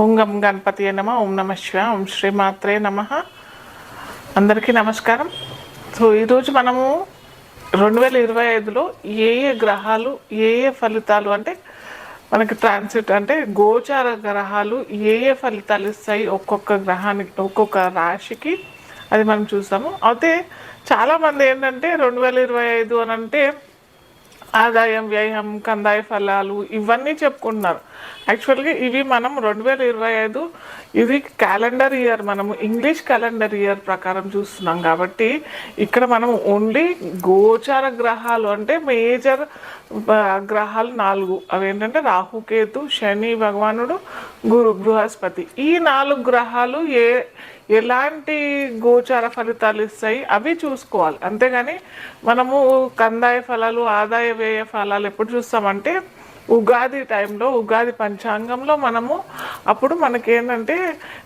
ఓం గం గణపతి నమ ఓం నమ శివ ఓం శ్రీమాత్రే నమ. అందరికీ నమస్కారం. సో ఈరోజు మనము రెండు వేల ఇరవై ఐదులో ఏ ఏ గ్రహాలు ఏ ఏ ఫలితాలు అంటే మనకి ట్రాన్సిట్ అంటే గోచార గ్రహాలు ఏ ఏ ఫలితాలు ఇస్తాయి ఒక్కొక్క గ్రహానికి ఒక్కొక్క రాశికి అది మనం చూస్తాము. అయితే చాలామంది ఏంటంటే రెండు వేల ఇరవై ఐదు అని అంటే ఆదాయం వ్యయం కందాయ ఫలాలు ఇవన్నీ చెప్పుకుంటున్నారు. యాక్చువల్గా ఇవి మనం రెండు వేల ఇరవై ఐదు ఇది క్యాలెండర్ ఇయర్ మనము ఇంగ్లీష్ క్యాలెండర్ ఇయర్ ప్రకారం చూస్తున్నాం కాబట్టి ఇక్కడ మనం ఓన్లీ గోచార గ్రహాలు అంటే మేజర్ గ్రహాలు నాలుగు. అవి ఏంటంటే రాహుకేతు శని భగవానుడు గురు బృహస్పతి. ఈ నాలుగు గ్రహాలు ఏ ఎలాంటి గోచార ఫలితాలు ఇస్తాయి అవి చూసుకోవాలి. అంతేగాని మనము కందాయ ఫలాలు ఆదాయ వ్యయ ఫలాలు ఎప్పుడు చూస్తామంటే ఉగాది టైంలో ఉగాది పంచాంగంలో మనము అప్పుడు మనకేంటంటే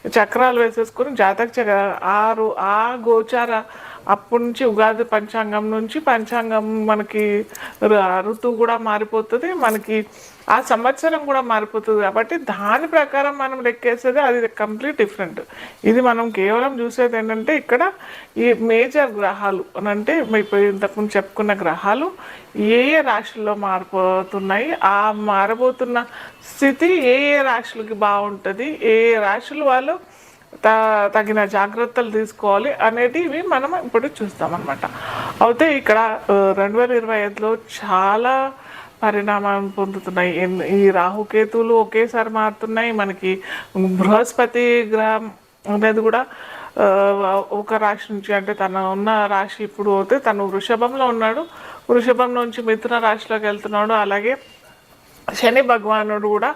చక్రాలు వేసేసుకొని జాతక చక్ర ఆరు ఆ గోచార అప్పటి నుంచి ఉగాది పంచాంగం నుంచి పంచాంగం మనకి ఋతువు కూడా మారిపోతుంది. మనకి ఆ సంవత్సరం కూడా మారిపోతుంది కాబట్టి దాని ప్రకారం మనం లెక్కేసేది అది కంప్లీట్ డిఫరెంట్. ఇది మనం కేవలం చూసేది ఏంటంటే ఇక్కడ ఈ మేజర్ గ్రహాలు అని అంటే ఇప్పుడు ఇంతకుముందు చెప్పుకున్న గ్రహాలు ఏ ఏ రాశుల్లో మారిపోతున్నాయి ఆ మారబోతున్న స్థితి ఏ ఏ రాశులకి బాగుంటుంది ఏ ఏ రాశులు వాళ్ళు త తగిన జాగ్రత్తలు తీసుకోవాలి అనేటివి మనం ఇప్పుడు చూస్తామన్నమాట. అయితే ఇక్కడ రెండు వేల ఇరవై ఐదులో చాలా పరిణామం పొందుతున్నాయి. ఈ రాహుకేతువులు ఒకేసారి మారుతున్నాయి. మనకి బృహస్పతి గ్రహం అనేది కూడా ఒక రాశి నుంచి అంటే తన ఉన్న రాశి ఇప్పుడు అయితే తను వృషభంలో ఉన్నాడు. వృషభం నుంచి మిథున రాశిలోకి వెళ్తున్నాడు. అలాగే శని భగవానుడు కూడా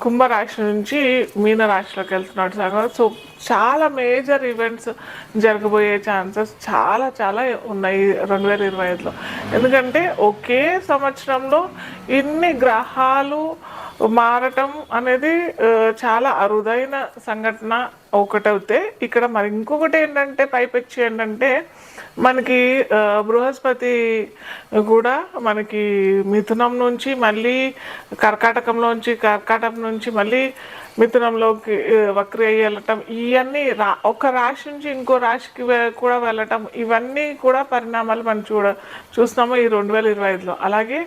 కుంభరాశి నుంచి మీనరాశిలోకి వెళ్తున్నాడు సగం సో చాలా మేజర్ ఈవెంట్స్ జరగబోయే ఛాన్సెస్ చాలా చాలా ఉన్నాయి రెండు వేల ఇరవై ఐదులో. ఎందుకంటే ఒకే సంవత్సరంలో ఇన్ని గ్రహాలు మారటం అనేది చాలా అరుదైన సంఘటన ఒకటవుతే ఇక్కడ మరి ఇంకొకటి ఏంటంటే పైపెచ్చి ఏంటంటే మనకి బృహస్పతి కూడా మనకి మిథునం నుంచి మళ్ళీ కర్కాటకంలోంచి కర్కాటకం నుంచి మళ్ళీ మిథునంలోకి వక్రి అయ్యి వెళ్ళటం ఇవన్నీ రా ఒక రాశి నుంచి ఇంకో రాశికి కూడా వెళ్ళటం ఇవన్నీ కూడా పరిణామాలు మనం చూడ చూస్తున్నాము ఈ రెండు వేల ఇరవై ఐదులో. అలాగే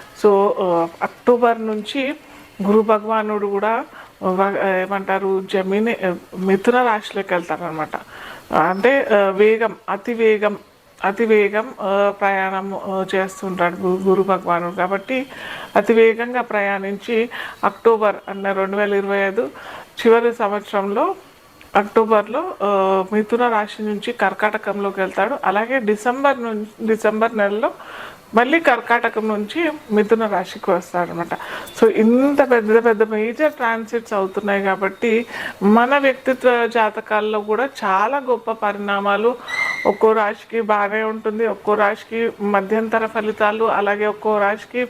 సో అక్టోబర్ నుంచి గురు భగవానుడు కూడా ఏమంటారు జమీని మిథున రాశిలోకి వెళ్తారనమాట అంటే వేగం అతి వేగం అతి వేగం ప్రయాణం చేస్తుంటాడు గు- గురు భగవానుడు. కాబట్టి అతి వేగంగా ప్రయాణించి అక్టోబర్ అన్న రెండు వేల ఇరవై ఐదు చివరి సంవత్సరంలో అక్టోబర్లో మిథున రాశి నుంచి కర్కాటకంలోకి వెళ్తాడు. అలాగే డిసెంబర్ నుంచి డిసెంబర్ నెలలో మళ్ళీ కర్కాటకం నుంచి మిథున రాశికి వస్తాడనమాట సో ఇంత పెద్ద పెద్ద మేజర్ ట్రాన్సిట్స్ అవుతున్నాయి కాబట్టి మన వ్యక్తిత్వ జాతకాల్లో కూడా చాలా గొప్ప పరిణామాలు ఒక్కో రాశికి బాగానే ఉంటుంది ఒక్కో రాశికి మధ్యంతర ఫలితాలు అలాగే ఒక్కో రాశికి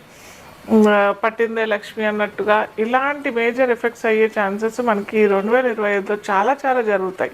పట్టిందే లక్ష్మి అన్నట్టుగా ఇలాంటి మేజర్ ఎఫెక్ట్స్ అయ్యే ఛాన్సెస్ మనకి రెండు వేల ఇరవై ఐదులో చాలా చాలా జరుగుతాయి.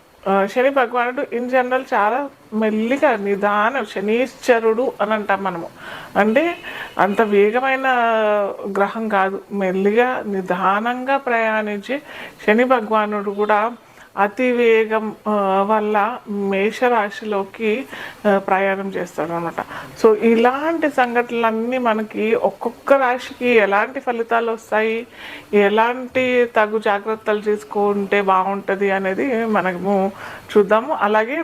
శని భగవానుడు ఇన్ జనరల్ చాలా మెల్లిగా నిదానం శనీశ్వరుడు అని అంటాం మనము. అంటే అంత వేగమైన గ్రహం కాదు. మెల్లిగా నిదానంగా ప్రయాణించి శని భగవానుడు కూడా అతి వేగం వల్ల మేషరాశిలోకి ప్రయాణం చేస్తాడు అనమాట సో ఇలాంటి సంఘటనలన్నీ మనకి ఒక్కొక్క రాశికి ఎలాంటి ఫలితాలు వస్తాయి? ఎలాంటి తగు జాగ్రత్తలు తీసుకుంటే బాగుంటుంది అనేది మనము చూద్దాము. అలాగే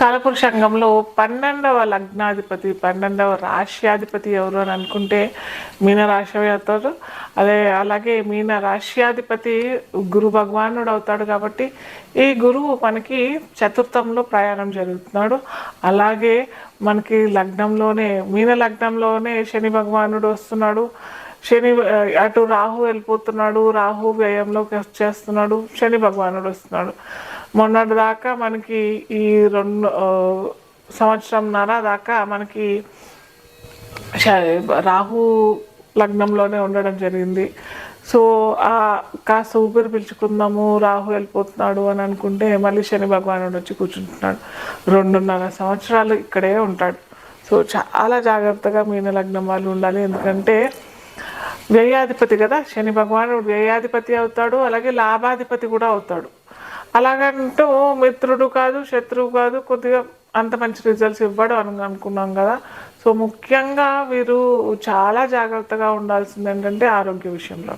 కాలపురుషంగంలో పన్నెండవ లగ్నాధిపతి పన్నెండవ రాశ్యాధిపతి ఎవరు అని అనుకుంటే మీన రాశి అవుతాడు అదే అలాగే మీన రాశ్యాధిపతి గురు భగవానుడు అవుతాడు కాబట్టి ఈ గురువు మనకి చతుర్థంలో ప్రయాణం జరుగుతున్నాడు. అలాగే మనకి లగ్నంలోనే మీన లగ్నంలోనే శని భగవానుడు వస్తున్నాడు. శని అటు రాహు వెళ్ళిపోతున్నాడు రాహు వ్యయంలోకి వచ్చేస్తున్నాడు శని భగవానుడు వస్తున్నాడు. మొన్నటి దాకా మనకి ఈ రెండు సంవత్సరంన్నర దాకా మనకి రాహు లగ్నంలోనే ఉండడం జరిగింది. సో ఆ కాస్త ఊపిరి పీల్చుకుందాము రాహు వెళ్ళిపోతున్నాడు అని అనుకుంటే మళ్ళీ శని భగవానుడు వచ్చి కూర్చుంటున్నాడు. రెండున్నర సంవత్సరాలు ఇక్కడే ఉంటాడు. సో చాలా జాగ్రత్తగా మీన లగ్నం వాళ్ళు ఉండాలి. ఎందుకంటే వ్యయాధిపతి కదా శని భగవానుడు వ్యయాధిపతి అవుతాడు అలాగే లాభాధిపతి కూడా అవుతాడు. అలాగంటూ మిత్రుడు కాదు శత్రువు కాదు కొద్దిగా అంత మంచి రిజల్ట్స్ ఇవ్వడం అని అనుకున్నాం కదా. సో ముఖ్యంగా వీరు చాలా జాగ్రత్తగా ఉండాల్సింది ఏంటంటే ఆరోగ్య విషయంలో.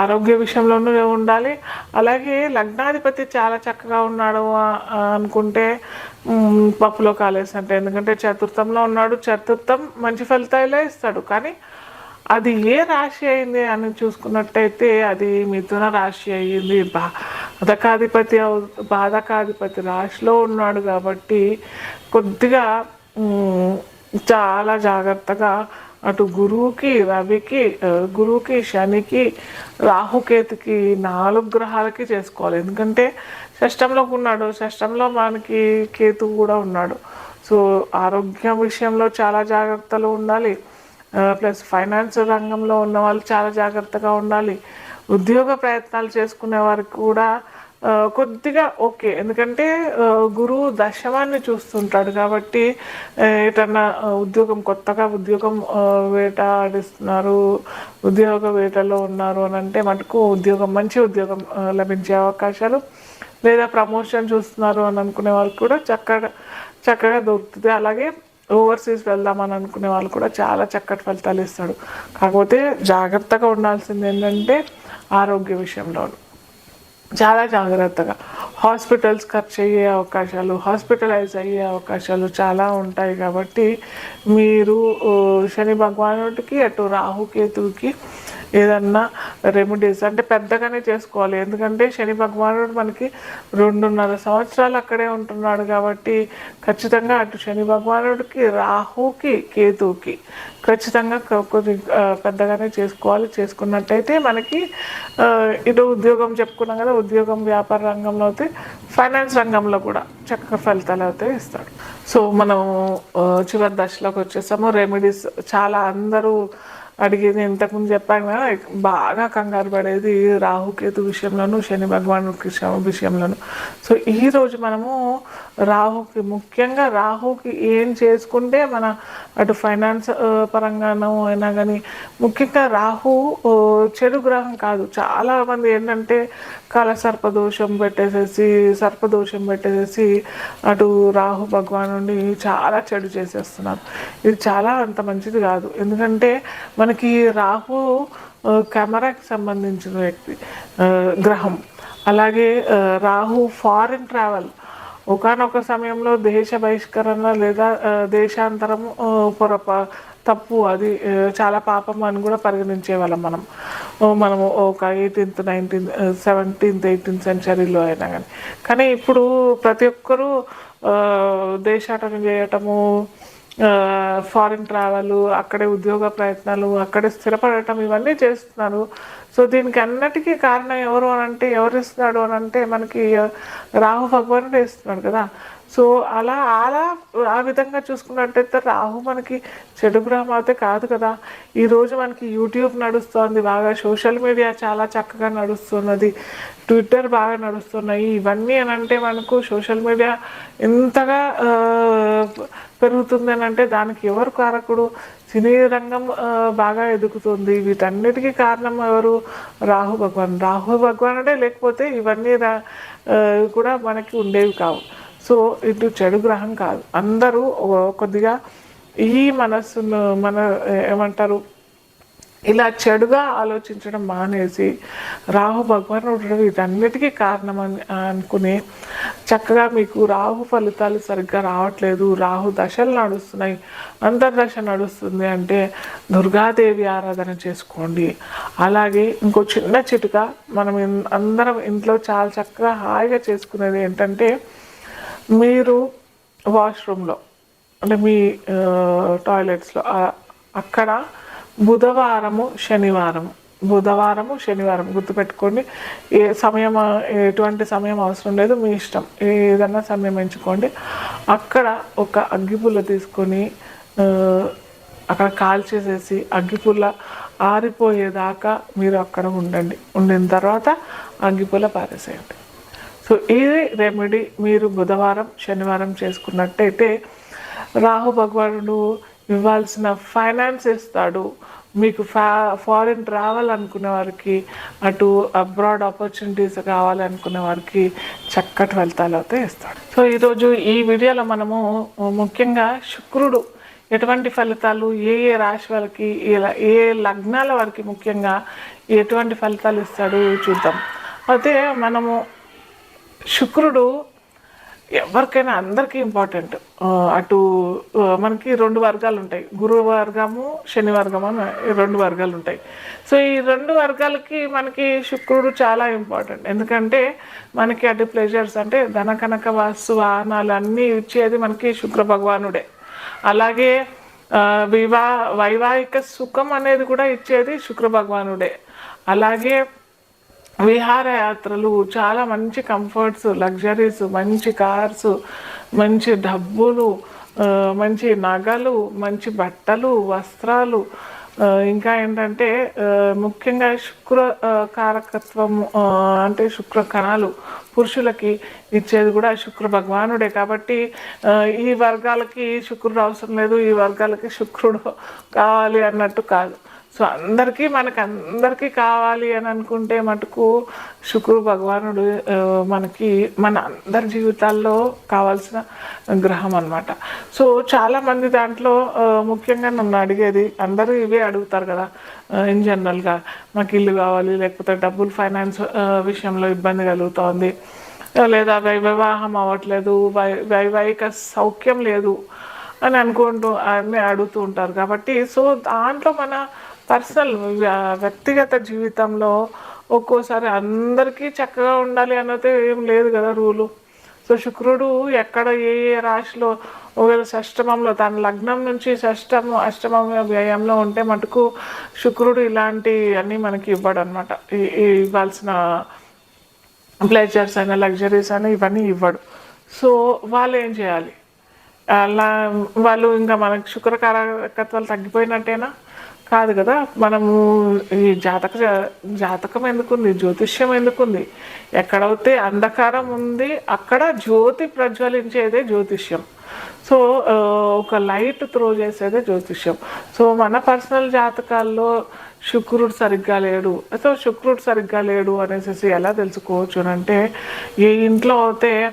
ఆరోగ్య విషయంలోనూ ఉండాలి. అలాగే లగ్నాధిపతి చాలా చక్కగా ఉన్నాడు అనుకుంటే పప్పులో కాలేసినట్టు. ఎందుకంటే చతుర్థంలో ఉన్నాడు చతుర్థం మంచి ఫలితాలే ఇస్తాడు. కానీ అది ఏ రాశి అయింది అని చూసుకున్నట్టయితే అది మిథున రాశి అయ్యింది బాధకాధిపతి బాధకాధిపతి రాశిలో ఉన్నాడు కాబట్టి కొద్దిగా చాలా జాగ్రత్తగా అటు గురువుకి రవికి గురువుకి శనికి రాహుకేతుకి నాలుగు గ్రహాలకి చేసుకోవాలి. ఎందుకంటే షష్టంలోకి ఉన్నాడు. షష్టంలో మనకి కేతు కూడా ఉన్నాడు. సో ఆరోగ్యం విషయంలో చాలా జాగ్రత్తలు ఉండాలి. ప్లస్ ఫైనాన్స్ రంగంలో ఉన్న వాళ్ళు చాలా జాగ్రత్తగా ఉండాలి. ఉద్యోగ ప్రయత్నాలు చేసుకునే వారికి కూడా కొద్దిగా ఓకే. ఎందుకంటే గురువు దశమాన్ని చూస్తుంటాడు కాబట్టి ఏటన్నా ఉద్యోగం కొత్తగా ఉద్యోగం వేట ఆడిస్తున్నారు ఉద్యోగ వేటలో ఉన్నారు అని అంటే మటుకు ఉద్యోగం మంచి ఉద్యోగం లభించే అవకాశాలు లేదా ప్రమోషన్ చూస్తున్నారు అని అనుకునే వాళ్ళకి కూడా చక్కగా చక్కగా దొరుకుతుంది. అలాగే ఓవర్సీస్ వెళ్దామని అనుకునే వాళ్ళు కూడా చాలా చక్కటి ఫలితాలు ఇస్తాడు. కాకపోతే జాగ్రత్తగా ఉండాల్సింది ఏంటంటే ఆరోగ్య విషయంలో. చాలా జాగ్రత్తగా. హాస్పిటల్స్ ఖర్చు అయ్యే అవకాశాలు హాస్పిటలైజ్ అయ్యే అవకాశాలు చాలా ఉంటాయి కాబట్టి మీరు శని భగవానుడికి అటు రాహుకేతువుకి ఏదన్నా రెమెడీస్ అంటే పెద్దగానే చేసుకోవాలి. ఎందుకంటే శని భగవానుడు మనకి రెండున్నర సంవత్సరాలు అక్కడే ఉంటున్నాడు కాబట్టి ఖచ్చితంగా అటు శని భగవానుడికి రాహుకి కేతుకి ఖచ్చితంగా కొద్ది పెద్దగానే చేసుకోవాలి. చేసుకున్నట్టయితే మనకి ఇటు ఉద్యోగం చెప్పుకున్నాం కదా ఉద్యోగం వ్యాపార రంగంలో అయితే ఫైనాన్స్ రంగంలో కూడా చక్కగా ఫలితాలు అయితే ఇస్తాడు. సో మనం చివరి దశలోకి వచ్చేసాము. రెమెడీస్ చాలా అందరూ అడిగేది ఇంతకుముందు చెప్పాను కదా బాగా కంగారు పడేది రాహుకేతు విషయంలోను శని భగవాను విషయంలోను. సో ఈ రోజు మనము రాహుకి ముఖ్యంగా రాహుకి ఏం చేసుకుంటే మన అటు ఫైనాన్స్ పరంగానో అయినా కానీ ముఖ్యంగా రాహు చెడు గ్రహం కాదు. చాలామంది ఏంటంటే కాల సర్పదోషం పెట్టేసేసి సర్పదోషం పెట్టేసేసి అటు రాహు భగవాన్ నుండి చాలా చెడు చేసేస్తున్నారు. ఇది చాలా అంత మంచిది కాదు. ఎందుకంటే మన మనకి రాహు కెమెరాకి సంబంధించిన వ్యక్తి గ్రహం. అలాగే రాహు ఫారిన్ ట్రావెల్. ఒకనొక సమయంలో దేశ బహిష్కరణ లేదా దేశాంతరం పొరప తప్పు అది చాలా పాపం అని కూడా పరిగణించే వాళ్ళం మనం మనము ఒక ఎయిటీన్త్ నైన్టీన్త్ సెవెంటీన్త్ ఎయిటీన్త్ సెంచరీలో అయినా కానీ కానీ ఇప్పుడు ప్రతి ఒక్కరూ దేశాటన చేయటము ఫారిన్ ట్రావెల్ అక్కడే ఉద్యోగ ప్రయత్నాలు అక్కడే స్థిరపడటం ఇవన్నీ చేస్తున్నారు. సో దీనికి అన్నిటికీ కారణం ఎవరు అని అంటే ఎవరు ఇస్తున్నాడు అని అంటే మనకి రాహు భగవానుడు ఇస్తున్నాడు కదా. సో అలా అలా ఆ విధంగా చూసుకున్నట్టయితే రాహు మనకి చెడు గ్రహం అయితే కాదు కదా. ఈరోజు మనకి యూట్యూబ్ నడుస్తోంది బాగా సోషల్ మీడియా చాలా చక్కగా నడుస్తున్నది ట్విట్టర్ బాగా నడుస్తున్నాయి. ఇవన్నీ అని అంటే మనకు సోషల్ మీడియా ఎంతగా పెరుగుతుంది అని అంటే దానికి ఎవరు కారకుడు? సినీ రంగం బాగా ఎదుగుతుంది. వీటన్నిటికీ కారణం ఎవరు? రాహు భగవాన్. రాహు భగవానుడే లేకపోతే ఇవన్నీ రా- కూడా మనకి ఉండేవి కావు. సో ఇటు చెడు గ్రహం కాదు. అందరూ కొద్దిగా ఈ మనస్సును మన ఏమంటారు ఇలా చెడుగా ఆలోచించడం మానేసి రాహు భగవానుడు వీటన్నిటికీ కారణం అని అనుకుని చక్కగా మీకు రాహు ఫలితాలు సరిగ్గా రావట్లేదు. రాహు దశలు నడుస్తున్నాయి. అంతర్దశ నడుస్తుంది అంటే దుర్గాదేవి ఆరాధన చేసుకోండి. అలాగే ఇంకో చిన్న చిటుక మనం అందరం ఇంట్లో చాలా చక్కగా హాయిగా చేసుకునేది ఏంటంటే మీరు వాష్రూమ్లో అంటే మీ టాయిలెట్స్లో అక్కడ బుధవారము శనివారం బుధవారము శనివారం గుర్తుపెట్టుకోండి. ఏ సమయం ఎటువంటి సమయం అవసరం లేదు మీ ఇష్టం. ఏదన్నా సమయం ఎంచుకోండి. అక్కడ ఒక అగ్గిపుల్ల తీసుకొని అక్కడ కాల్చేసేసి అగ్గిపుల్ల ఆరిపోయేదాకా మీరు అక్కడ ఉండండి. ఉండిన తర్వాత అగ్గిపుల్ల పారేసేయండి. సో ఇది రెమెడీ మీరు బుధవారం శనివారం చేసుకున్నట్టయితే రాహు భగవానుడు ఇవ్వాల్సిన ఫైనాన్స్ ఇస్తాడు మీకు ఫా ఫారిన్ ట్రావెల్ అనుకునే వారికి అటు అబ్రాడ్ ఆపర్చునిటీస్ కావాలనుకునే వారికి చక్కటి ఫలితాలు అయితే ఇస్తాడు. సో ఈరోజు ఈ వీడియోలో మనము ముఖ్యంగా శుక్రుడు ఎటువంటి ఫలితాలు ఏ ఏ రాశి వాళ్ళకి ఏ లగ్నాల వారికి ముఖ్యంగా ఎటువంటి ఫలితాలు ఇస్తాడు చూద్దాం. అయితే మనము శుక్రుడు ఎవరికైనా అందరికీ ఇంపార్టెంట్ అటు మనకి రెండు వర్గాలు ఉంటాయి. గురువు వర్గము శని వర్గము అని రెండు వర్గాలు ఉంటాయి. సో ఈ రెండు వర్గాలకి మనకి శుక్రుడు చాలా ఇంపార్టెంట్ ఎందుకంటే మనకి అటు ప్లెజర్స్ అంటే ధన కనక వాస్తు వాహనాలు అన్నీ ఇచ్చేది మనకి శుక్ర భగవానుడే. అలాగే వివా వైవాహిక సుఖం అనేది కూడా ఇచ్చేది శుక్ర భగవానుడే. అలాగే విహారయాత్రలు చాలా మంచి కంఫర్ట్స్ లగ్జరీస్ మంచి కార్స్ మంచి డబ్బులు మంచి నగలు మంచి బట్టలు వస్త్రాలు. ఇంకా ఏంటంటే ముఖ్యంగా శుక్ర కారకత్వం అంటే శుక్ర కణాలు పురుషులకి ఇచ్చేది కూడా శుక్ర భగవానుడే కాబట్టి ఈ వర్గాలకి శుక్రుడు అవసరం లేదు ఈ వర్గాలకి శుక్రుడు కావాలి అన్నట్టు కాదు. సో అందరికీ మనకు అందరికీ కావాలి అని అనుకుంటే మటుకు శుక్రుడు భగవానుడు మనకి మన అందరి జీవితాల్లో కావాల్సిన గ్రహం అనమాట సో చాలామంది దాంట్లో ముఖ్యంగా నన్ను అడిగేది అందరూ ఇవే అడుగుతారు కదా ఇన్ జనరల్గా మాకు ఇల్లు కావాలి లేకపోతే డబ్బులు ఫైనాన్స్ విషయంలో ఇబ్బంది కలుగుతోంది. లేదా వై- వివాహం అవ్వట్లేదు వై వైవాహిక సౌఖ్యం లేదు అని అనుకుంటూ అన్నీ అడుగుతూ ఉంటారు. కాబట్టి సో దాంట్లో మన పర్సనల్ వ్యక్తిగత జీవితంలో ఒక్కోసారి అందరికీ చక్కగా ఉండాలి అన్నది ఏం లేదు కదా రూలు. సో శుక్రుడు ఎక్కడ ఏ ఏ రాశిలో ఒకవేళ షష్టమంలో తన లగ్నం నుంచి షష్టము అష్టమం వ్యయంలో ఉంటే మటుకు శుక్రుడు ఇలాంటి అన్నీ మనకి ఇవ్వడు అనమాట ఇవ్వాల్సిన ప్లెజర్స్ అయినా లగ్జరీస్ అయినా ఇవన్నీ ఇవ్వడు. సో వాళ్ళు ఏం చేయాలి? అలా వాళ్ళు ఇంకా మనకు శుక్రకారకత్వాలు తగ్గిపోయినట్టేనా? కాదు కదా? మనము ఈ జాతక జాతకం ఎందుకుంది? జ్యోతిష్యం ఎందుకుంది? ఎక్కడైతే అంధకారం ఉంది అక్కడ జ్యోతి ప్రజ్వలించేదే జ్యోతిష్యం. సో ఒక లైట్ త్రో చేసేదే జ్యోతిష్యం. సో మన పర్సనల్ జాతకాల్లో శుక్రుడు సరిగ్గా లేడు. సో శుక్రుడు సరిగ్గా లేడు అనేసి ఎలా తెలుసుకోవచ్చు అంటే ఏ ఇంట్లో అయితే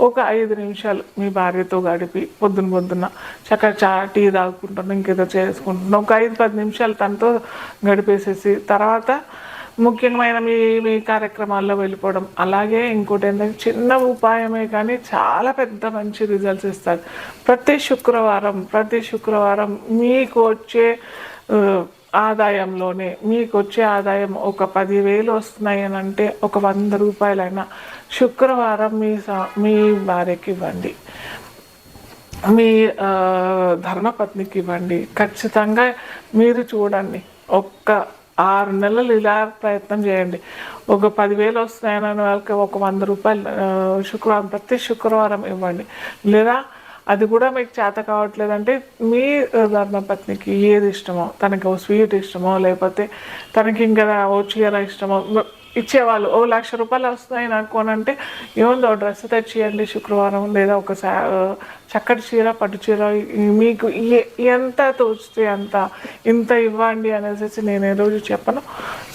ఒక ఐదు నిమిషాలు మీ భార్యతో గడిపి పొద్దున పొద్దున్న చక్కగా చా టీ తాగుకుంటున్నాం ఇంకేదో చేసుకుంటున్నాం. ఒక ఐదు పది నిమిషాలు తనతో గడిపేసేసి తర్వాత ముఖ్యమైన మీ మీ కార్యక్రమాల్లో వెళ్ళిపోవడం. అలాగే ఇంకోటి ఏంటంటే చిన్న ఉపాయమే కానీ చాలా పెద్ద మంచి రిజల్ట్స్ ఇస్తారు. ప్రతి శుక్రవారం ప్రతి శుక్రవారం మీకు వచ్చే ఆదాయంలోనే మీకు వచ్చే ఆదాయం ఒక పదివేలు వస్తున్నాయని అంటే ఒక వంద రూపాయలైనా శుక్రవారం మీ సా- మీ భార్యకి ఇవ్వండి మీ ధర్మపత్నికి ఇవ్వండి ఖచ్చితంగా మీరు చూడండి. ఒక్క ఆరు నెలలు ఇలా ప్రయత్నం చేయండి. ఒక పదివేలు వస్తున్నాయని వాళ్ళకి ఒక వంద రూపాయలు శుక్రవారం ప్రతి శుక్రవారం ఇవ్వండి. లేదా అది కూడా మీకు చేత కావట్లేదంటే మీ ధర్మపత్నికి ఏది ఇష్టమో తనకు స్వీట్ ఇష్టమో లేకపోతే తనకి ఇంకా ఓ ఇష్టమో ఇచ్చేవాళ్ళు. ఓ లక్ష రూపాయలు వస్తున్నాయి నాకు అని అంటే ఏముందో డ్రెస్ తెచ్చియండి శుక్రవారం లేదా ఒక సా- చక్కటి చీర పట్టు చీర మీకు ఎంత తోచితే అంత ఇంత ఇవ్వండి అనేసి నేను ఏ రోజు చెప్పను.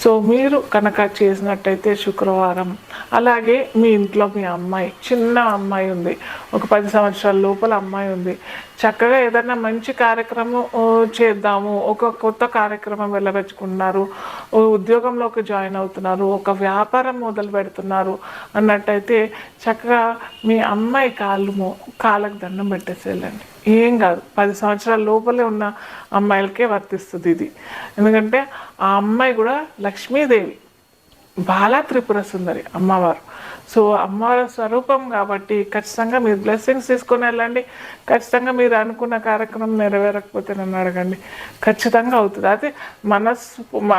సో మీరు కనుక చేసినట్టయితే శుక్రవారం. అలాగే మీ ఇంట్లో మీ అమ్మాయి చిన్న అమ్మాయి ఉంది. ఒక పది సంవత్సరాల లోపల అమ్మాయి ఉంది. చక్కగా ఏదైనా మంచి కార్యక్రమం చేద్దాము. ఒక కొత్త కార్యక్రమం వెళ్ళబెచ్చుకుంటున్నారు ఉద్యోగంలోకి జాయిన్ అవుతున్నారు. ఒక వ్యాపారం మొదలు పెడుతున్నారు. అన్నట్టయితే చక్కగా మీ అమ్మాయి కాళ్ళు కాళ్ళకు దండం పెట్టేసేయాలండి. ఏం కాదు. పది సంవత్సరాల లోపలే ఉన్న అమ్మాయిలకే వర్తిస్తుంది ఇది. ఎందుకంటే ఆ అమ్మాయి కూడా లక్ష్మీదేవి. బాలా త్రిపుర సుందరి అమ్మవారు. సో అమ్మవారి స్వరూపం కాబట్టి ఖచ్చితంగా మీరు బ్లెస్సింగ్స్ తీసుకొని వెళ్ళండి. ఖచ్చితంగా మీరు అనుకున్న కార్యక్రమం నెరవేరకపోతే నన్ను అడగండి. ఖచ్చితంగా అవుతుంది. అది మనస్సు మా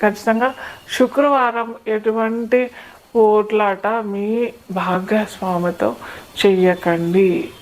ఖచ్చితంగా శుక్రవారం ఎటువంటి పోట్లాట మీ భాగస్వామితో చెయ్యకండి.